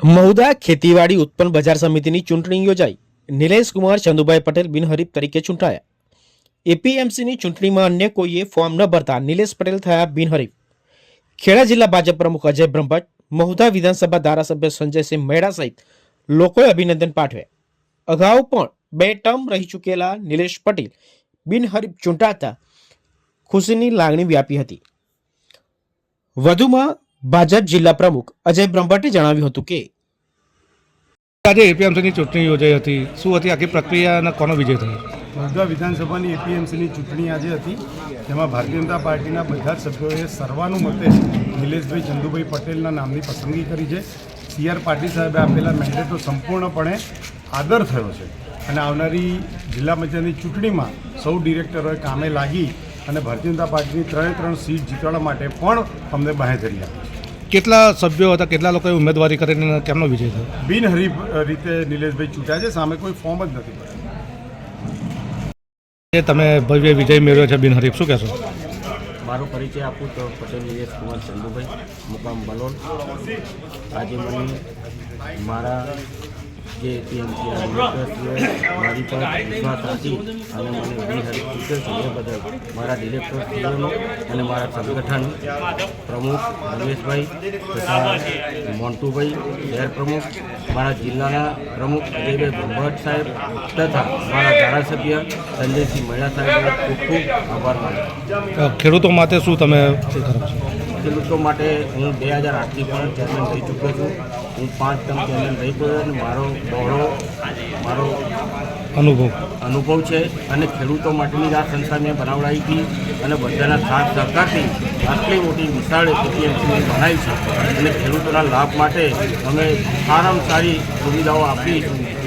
મહુદા ખેતીવાડી ઉત્પન્ન બજાર સમિતિની ચૂંટણી યોજાઈ. નિલેશ કુમાર, ચંદુભાઈ પટેલ બિનહરીફ તરીકે ચૂંટાયા. એપીએમસીની ચૂંટણીમાં અન્ય કોઈએ ફોર્મ ન ભરતા નિલેશ પટેલ થયા બિનહરીફ ખેડા જિલ્લા ભાજપ પ્રમુખ અજય બ્રહ્મભટ્ટ, મહુદા વિધાનસભા ધારાસભ્ય સંજયસિંહ મેડા સહિત લોકોએ અભિનંદન પાઠવ્યા. અગાઉ પણ બે ટર્મ રહી ચૂકેલા નિલેશ પટેલ બિનહરીફ ચૂંટાતા ખુશીની લાગણી વ્યાપી હતી. વધુમાં ભાજપ જિલ્લા પ્રમુખ અજય બ્રહ્મભટ્ટે જણાવ્યું હતું કે આજે એપીએમસીની ચૂંટણી યોજાઈ હતી. શું હતી? આખી પ્રક્રિયા અને કોનો વિજય થયો? મધ્ય વિધાનસભાની એપીએમસીની ચૂંટણી આજે હતી. તેમાં ભારતીય જનતા પાર્ટીના બધા જ સભ્યોએ સર્વાનુમતે નિલેશભાઈ ચંદુભાઈ પટેલના નામની પસંદગી કરી છે. સી આર પાટીલ સાહેબે આપેલા મેન્ડેટનો સંપૂર્ણપણે આદર થયો છે. અને આવનારી જિલ્લા પંચાયતની ચૂંટણીમાં સૌ ડિરેક્ટરોએ કામે લાગી અને ભારતીય જનતા પાર્ટીની ત્રણે ત્રણ સીટ જીતવાડવા માટે પણ અમને બાહેધરી આપી કેટલા સભ્યો હતા? કેટલા લોકોએ ઉમેદવારી કરીને કેમનો વિજય થયો? બિનહરીફ રીતે નિલેશભાઈ ચૂંટ્યા છે સામે કોઈ ફોર્મ જ નથી ભર્યું. એ તમે ભવ્ય વિજય મેળવ્યો છે બિનહરીફ શું કહેશો? મારો પરિચય આપું તો પટેલ નિલેશ કુમાર ચંદુભાઈ મુકામ બલોલ. આજે મને મારા જે ટીએમસી મારી પર વિશ્વાસ રાખી અને મને બિનહરીફ સૂચન બદલ મારા ડિરેક્ટરશ્રીઓનો અને મારા સંગઠન પ્રમુખ રમેશભાઈ મોન્ટુભાઈ શહેર પ્રમુખ મારા જિલ્લાના પ્રમુખ અજયભાઈ બ્રહ્મભટ્ટ સાહેબ તથા મારા ધારાસભ્ય સંજયસિંહ મહિલા સાહેબનો ખૂબ ખૂબ આભાર માનું ખેડૂતો માટે શું તમે ખેડૂતો માટે હું બે હજાર આઠથી પણ ચેરમેન થઈ ચૂક્યો છું. હું પાંચ ટર્મ ચેરમેન રહી ગયો અને મારો બહોળો મારો અનુભવ અનુભવ છે અને ખેડૂતો માટેની આ સંસ્થા મેં બનાવડાવી હતી અને બધાના સાથ સહકારથી આટલી મોટી વિશાળ એપીએમસી બનાવી છે અને ખેડૂતોના લાભ માટે અમે સારામાં સારી સુવિધાઓ આપી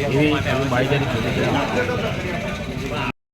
એવી આપું છું.